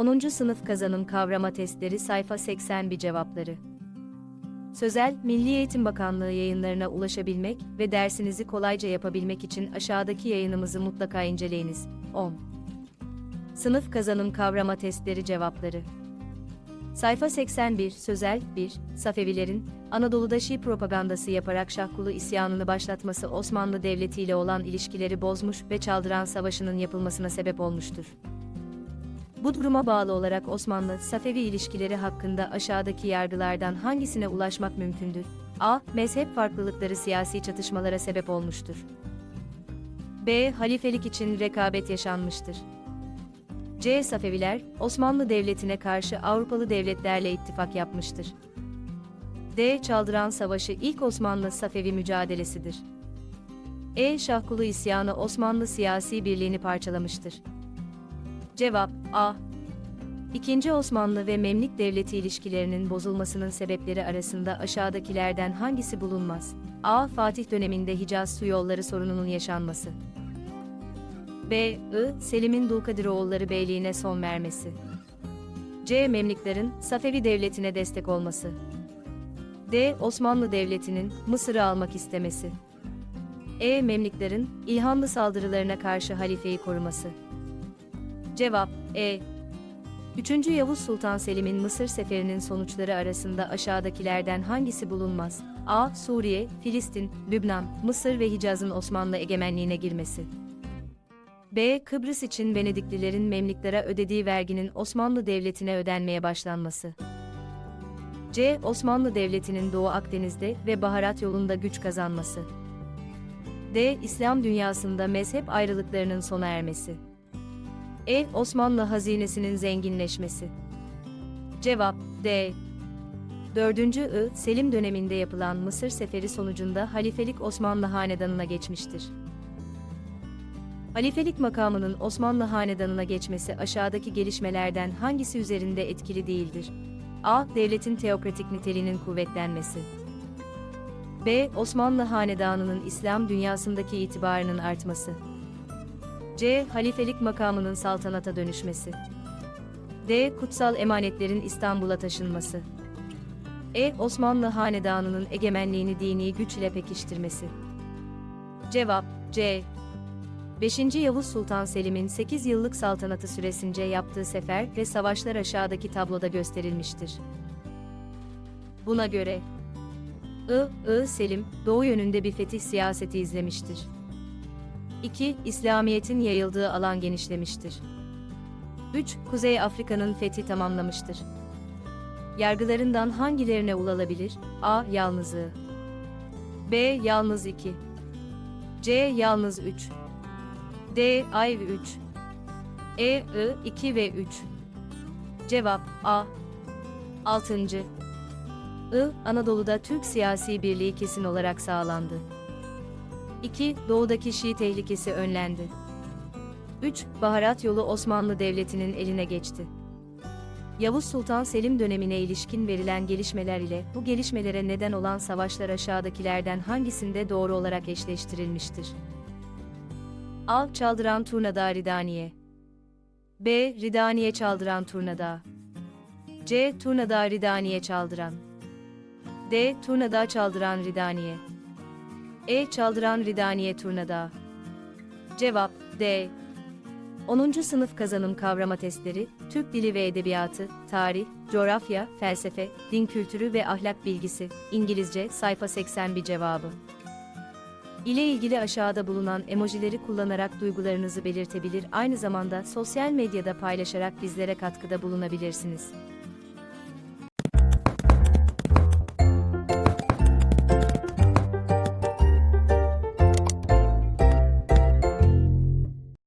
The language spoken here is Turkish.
10. Sınıf Kazanım Kavrama Testleri Sayfa 81 Cevapları Sözel, Milli Eğitim Bakanlığı yayınlarına ulaşabilmek ve dersinizi kolayca yapabilmek için aşağıdaki yayınımızı mutlaka inceleyiniz. 10. Sınıf Kazanım Kavrama Testleri Cevapları Sayfa 81 Sözel 1. Safevilerin Anadolu'da Şii propagandası yaparak Şahkulu isyanını başlatması Osmanlı Devleti ile olan ilişkileri bozmuş ve Çaldıran Savaşı'nın yapılmasına sebep olmuştur. Bu duruma bağlı olarak Osmanlı-Safevi ilişkileri hakkında aşağıdaki yargılardan hangisine ulaşmak mümkündür? A. Mezhep farklılıkları siyasi çatışmalara sebep olmuştur. B. Halifelik için rekabet yaşanmıştır. C. Safeviler, Osmanlı Devleti'ne karşı Avrupalı devletlerle ittifak yapmıştır. D. Çaldıran Savaşı ilk Osmanlı-Safevi mücadelesidir. E. Şahkulu isyanı Osmanlı siyasi birliğini parçalamıştır. Cevap A. İkinci Osmanlı ve Memlük Devleti ilişkilerinin bozulmasının sebepleri arasında aşağıdakilerden hangisi bulunmaz? A. Fatih döneminde Hicaz su yolları sorununun yaşanması. B. I. Selim'in Dulkadiroğulları Beyliğine son vermesi. C. Memlüklerin Safevi Devleti'ne destek olması. D. Osmanlı Devleti'nin Mısır'ı almak istemesi. E. Memlüklerin İlhanlı saldırılarına karşı halifeyi koruması. Cevap E. 3. Yavuz Sultan Selim'in Mısır seferinin sonuçları arasında aşağıdakilerden hangisi bulunmaz? A. Suriye, Filistin, Lübnan, Mısır ve Hicaz'ın Osmanlı egemenliğine girmesi. B. Kıbrıs için Venediklilerin Memliklere ödediği verginin Osmanlı Devleti'ne ödenmeye başlanması. C. Osmanlı Devleti'nin Doğu Akdeniz'de ve baharat yolunda güç kazanması. D. İslam dünyasında mezhep ayrılıklarının sona ermesi. E. Osmanlı hazinesinin zenginleşmesi. Cevap D. 4. I. Selim döneminde yapılan Mısır seferi sonucunda halifelik Osmanlı hanedanına geçmiştir. Halifelik makamının Osmanlı hanedanına geçmesi aşağıdaki gelişmelerden hangisi üzerinde etkili değildir? A. Devletin teokratik niteliğinin kuvvetlenmesi. B. Osmanlı hanedanının İslam dünyasındaki itibarının artması. C. Halifelik makamının saltanata dönüşmesi. D. Kutsal emanetlerin İstanbul'a taşınması. E. Osmanlı hanedanının egemenliğini dini güç ile pekiştirmesi. Cevap C. 5. Yavuz Sultan Selim'in 8 yıllık saltanatı süresince yaptığı sefer ve savaşlar aşağıdaki tabloda gösterilmiştir. Buna göre I. I. Selim, doğu yönünde bir fetih siyaseti izlemiştir. 2. İslamiyet'in yayıldığı alan genişlemiştir. 3. Kuzey Afrika'nın fethi tamamlamıştır. Yargılarından hangilerine ulaşabilir? A. Yalnızlığı. B. Yalnız 2. C. Yalnız 3. D. Ay 3. E. I. 2 ve 3. Cevap A. 6. I. Anadolu'da Türk siyasi birliği kesin olarak sağlandı. 2. Doğudaki Şii tehlikesi önlendi. 3. Baharat yolu Osmanlı Devleti'nin eline geçti. Yavuz Sultan Selim dönemine ilişkin verilen gelişmeler ile bu gelişmelere neden olan savaşlar aşağıdakilerden hangisinde doğru olarak eşleştirilmiştir? A. Çaldıran Turnada Ridaniye B. Ridaniye Çaldıran Turnada C. Turnada Ridaniye Çaldıran D. Turnada Çaldıran Ridaniye E. Çaldıran Ridaniye Turnada Cevap D. 10. Sınıf Kazanım Kavrama Testleri, Türk Dili ve Edebiyatı, Tarih, Coğrafya, Felsefe, Din Kültürü ve Ahlak Bilgisi, İngilizce, sayfa 81 cevabı. ile ilgili aşağıda bulunan emojileri kullanarak duygularınızı belirtebilir aynı zamanda sosyal medyada paylaşarak bizlere katkıda bulunabilirsiniz.